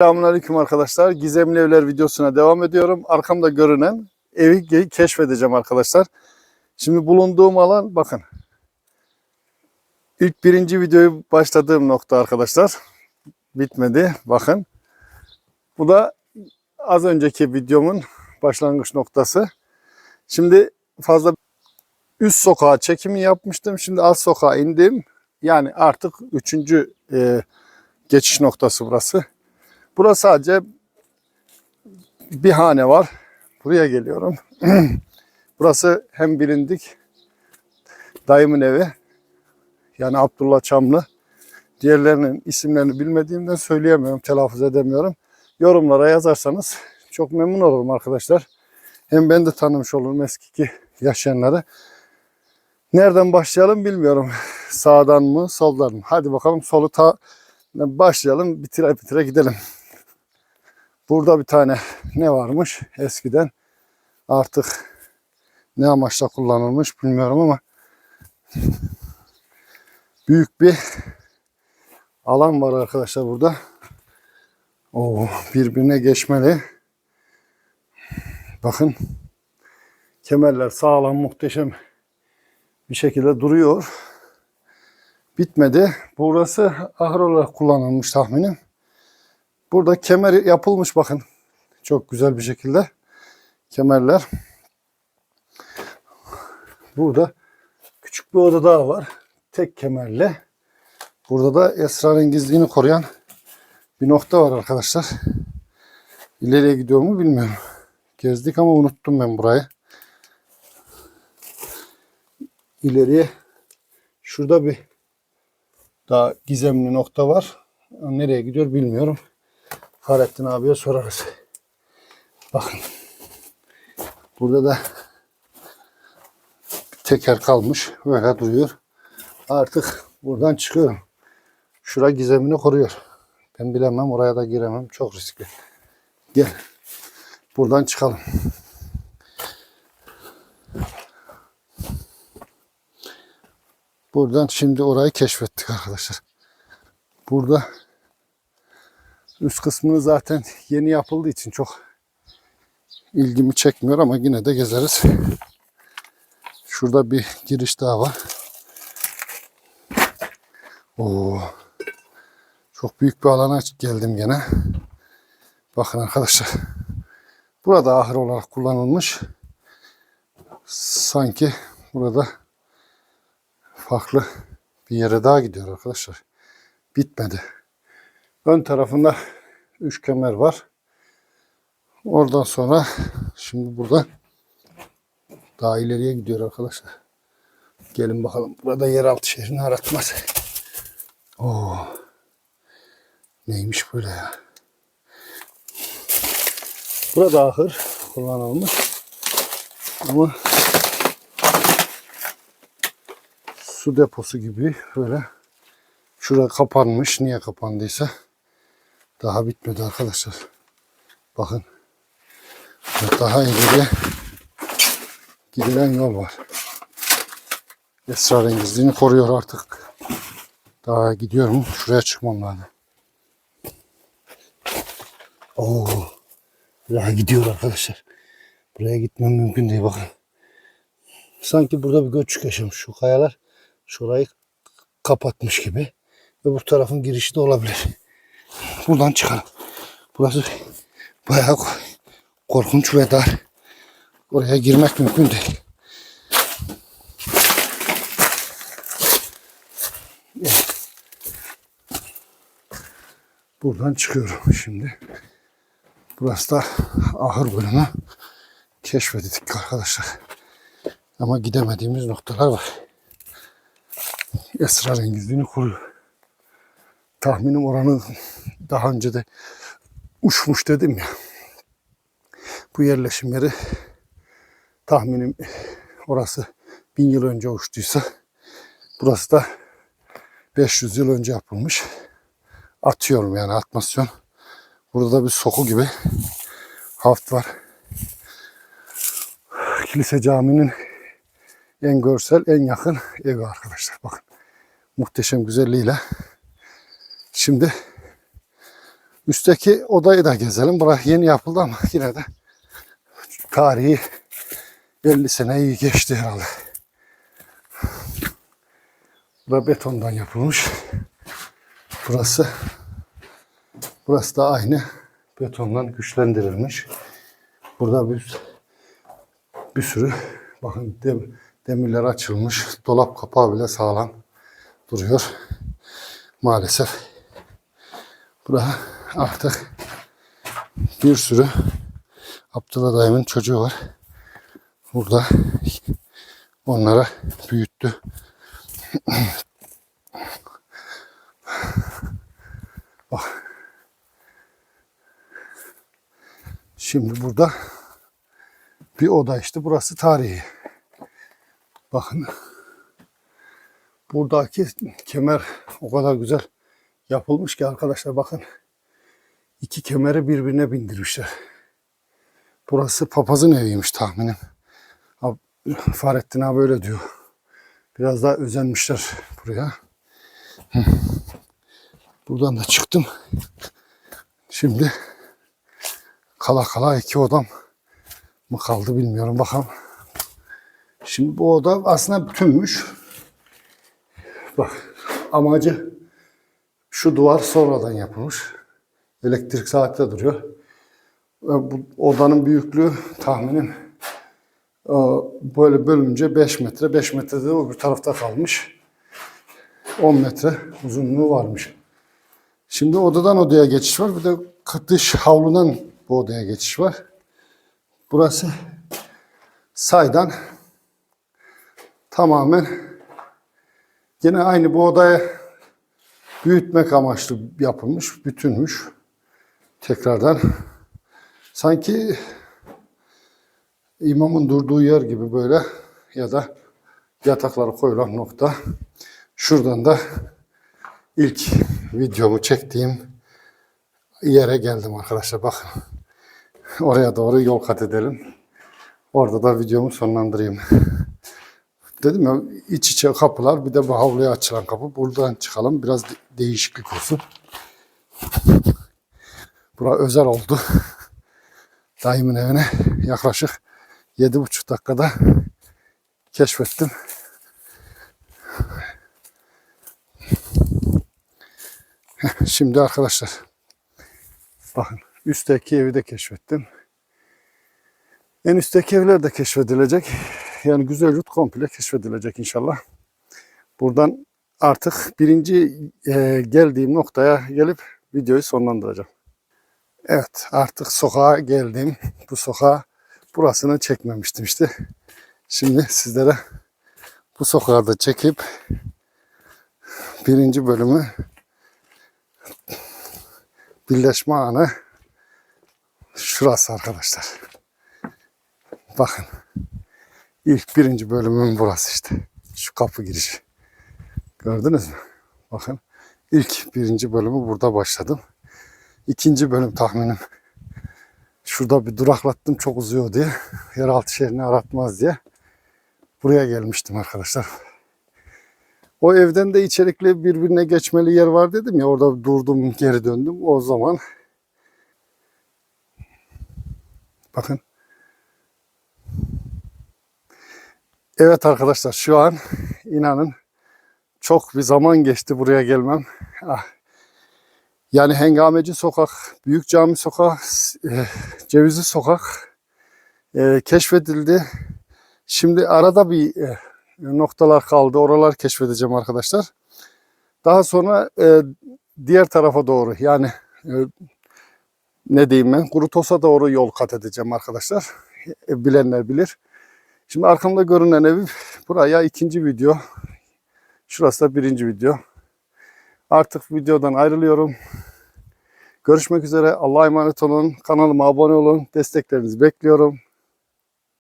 Selamünaleyküm arkadaşlar. Gizemli Evler videosuna devam ediyorum. Arkamda görünen evi keşfedeceğim arkadaşlar. Şimdi bulunduğum alan bakın. İlk birinci videoyu başladığım nokta arkadaşlar. Bitmedi. Bakın. Bu da az önceki videomun başlangıç noktası. Şimdi fazla üst sokağa çekimi yapmıştım. Şimdi alt sokağa indim. Yani artık üçüncü e, geçiş noktası burası. Burası sadece bir hane var. Buraya geliyorum. Burası hem bilindik dayımın evi. Yani Abdullah Çamlı. Diğerlerinin isimlerini bilmediğimden söyleyemiyorum, telaffuz edemiyorum. Yorumlara yazarsanız çok memnun olurum arkadaşlar. Hem ben de tanımış olurum eskiki yaşayanları. Nereden başlayalım bilmiyorum. Sağdan mı, soldan mı? Hadi bakalım solu ta başlayalım, bitire bitire gidelim. Burada bir tane ne varmış eskiden artık ne amaçla kullanılmış bilmiyorum ama büyük bir alan var arkadaşlar burada. Oo, birbirine geçmeli. Bakın kemerler sağlam muhteşem bir şekilde duruyor. Bitmedi. Burası ahır olarak kullanılmış tahminim. Burada kemer yapılmış bakın. Çok güzel bir şekilde. Kemerler. Burada küçük bir oda daha var. Tek kemerle. Burada da esrarengizliğini koruyan bir nokta var arkadaşlar. İleriye gidiyor mu bilmiyorum. Gezdik ama unuttum ben burayı. İleriye şurada bir daha gizemli nokta var. Nereye gidiyor bilmiyorum. Fahrettin abiye sorarız. Bakın. Burada da teker kalmış. Böyle duruyor. Artık buradan çıkıyorum. Şura gizemini koruyor. Ben bilemem. Oraya da giremem. Çok riskli. Gel. Buradan çıkalım. Buradan şimdi orayı keşfettik arkadaşlar. Burada üst kısmını zaten yeni yapıldığı için çok ilgimi çekmiyor ama yine de gezeriz. Şurada bir giriş daha var. Oo. Çok büyük bir alana geldim gene. Bakın arkadaşlar. Burada ahır olarak kullanılmış. Sanki burada farklı bir yere daha gidiyor arkadaşlar. Bitmedi. Ön tarafında üç kemer var. Oradan sonra şimdi burada daha ileriye gidiyor arkadaşlar. Gelin bakalım. Burada yeraltı şehrini aratmaz. Oo. Neymiş böyle ya? Burada ahır kullanılmış. Ama su deposu gibi böyle şura kapanmış. Niye kapandıysa daha bitmedi arkadaşlar. Bakın. Daha ileriye gidilen yol var. Esrarengizliğini koruyor artık. Daha gidiyorum. Şuraya çıkmam lazım. Oo. Daha gidiyor arkadaşlar. Buraya gitmem mümkün değil bakın. Sanki burada bir göçük yaşamış şu kayalar. Şurayı kapatmış gibi. Ve bu tarafın girişi de olabilir. Buradan çıkalım. Burası bayağı korkunç ve dar. Oraya girmek mümkün değil. Buradan çıkıyorum şimdi. Burası da ahır bölümü. Keşfettik arkadaşlar. Ama gidemediğimiz noktalar var. Esrarengizliğini koruyor. Tahminim oranı daha önce de uçmuş dedim ya. Bu yerleşim yeri tahminim orası bin yıl önce uçtuysa burası da 500 yıl önce yapılmış. Atıyorum yani atmasyon. Burada da bir soku gibi haft var. Kilise caminin en görsel, en yakın evi arkadaşlar. Bakın muhteşem güzelliğiyle. Şimdi Üstteki odayı da gezelim. Burası yeni yapıldı ama yine de tarihi 50 sene iyi geçti herhalde. Bura betondan yapılmış. Burası burası da aynı betondan güçlendirilmiş. Burada bir bir sürü bakın dem- demirler açılmış. Dolap kapağı bile sağlam duruyor. Maalesef burada artık bir sürü Abdullah dayımın çocuğu var. Burada onlara büyüttü. Bak. Şimdi burada bir oda işte. Burası tarihi. Bakın. Buradaki kemer o kadar güzel yapılmış ki arkadaşlar bakın. İki kemeri birbirine bindirmişler. Burası papazın eviymiş tahminim. Fahrettin abi öyle diyor. Biraz daha özenmişler buraya. Buradan da çıktım. Şimdi kala kala iki odam mı kaldı bilmiyorum bakalım. Şimdi bu oda aslında bütünmüş. Bak amacı şu duvar sonradan yapılmış. Elektrik saatte duruyor. Ve bu odanın büyüklüğü tahminim e, böyle bölünce 5 metre. 5 metrede öbür tarafta kalmış. 10 metre uzunluğu varmış. Şimdi odadan odaya geçiş var. Bir de dış havludan bu odaya geçiş var. Burası saydan tamamen yine aynı bu odaya büyütmek amaçlı yapılmış, bütünmüş. Tekrardan sanki imamın durduğu yer gibi böyle ya da yatakları koyulan nokta. Şuradan da ilk videomu çektiğim yere geldim arkadaşlar. Bakın. Oraya doğru yol kat edelim. Orada da videomu sonlandırayım. Dedim ya iç içe kapılar bir de bu havluya açılan kapı. Buradan çıkalım biraz de- değişiklik olsun. Bura özel oldu. Dayımın evine yaklaşık yedi buçuk dakikada keşfettim. Şimdi arkadaşlar bakın üstteki evi de keşfettim. En üstteki evler de keşfedilecek. Yani güzel yurt komple keşfedilecek inşallah. Buradan artık birinci e, geldiğim noktaya gelip videoyu sonlandıracağım. Evet artık sokağa geldim. Bu sokağa burasını çekmemiştim işte. Şimdi sizlere bu sokağı da çekip birinci bölümü birleşme anı şurası arkadaşlar. Bakın. İlk birinci bölümün burası işte. Şu kapı girişi. Gördünüz mü? Bakın. ilk birinci bölümü burada başladım. İkinci bölüm tahminim. Şurada bir duraklattım çok uzuyor diye. Yeraltı şehrini aratmaz diye. Buraya gelmiştim arkadaşlar. O evden de içerikli birbirine geçmeli yer var dedim ya. Orada durdum geri döndüm. O zaman bakın Evet arkadaşlar şu an inanın çok bir zaman geçti buraya gelmem. Ah. Yani Hengameci Sokak, Büyük Cami Sokak, e, Cevizli Sokak e, keşfedildi. Şimdi arada bir e, noktalar kaldı. Oralar keşfedeceğim arkadaşlar. Daha sonra e, diğer tarafa doğru yani e, ne diyeyim ben Kurutos'a doğru yol kat edeceğim arkadaşlar. E, bilenler bilir. Şimdi arkamda görünen ev buraya ikinci video. Şurası da birinci video. Artık videodan ayrılıyorum. Görüşmek üzere. Allah'a emanet olun. Kanalıma abone olun. Desteklerinizi bekliyorum.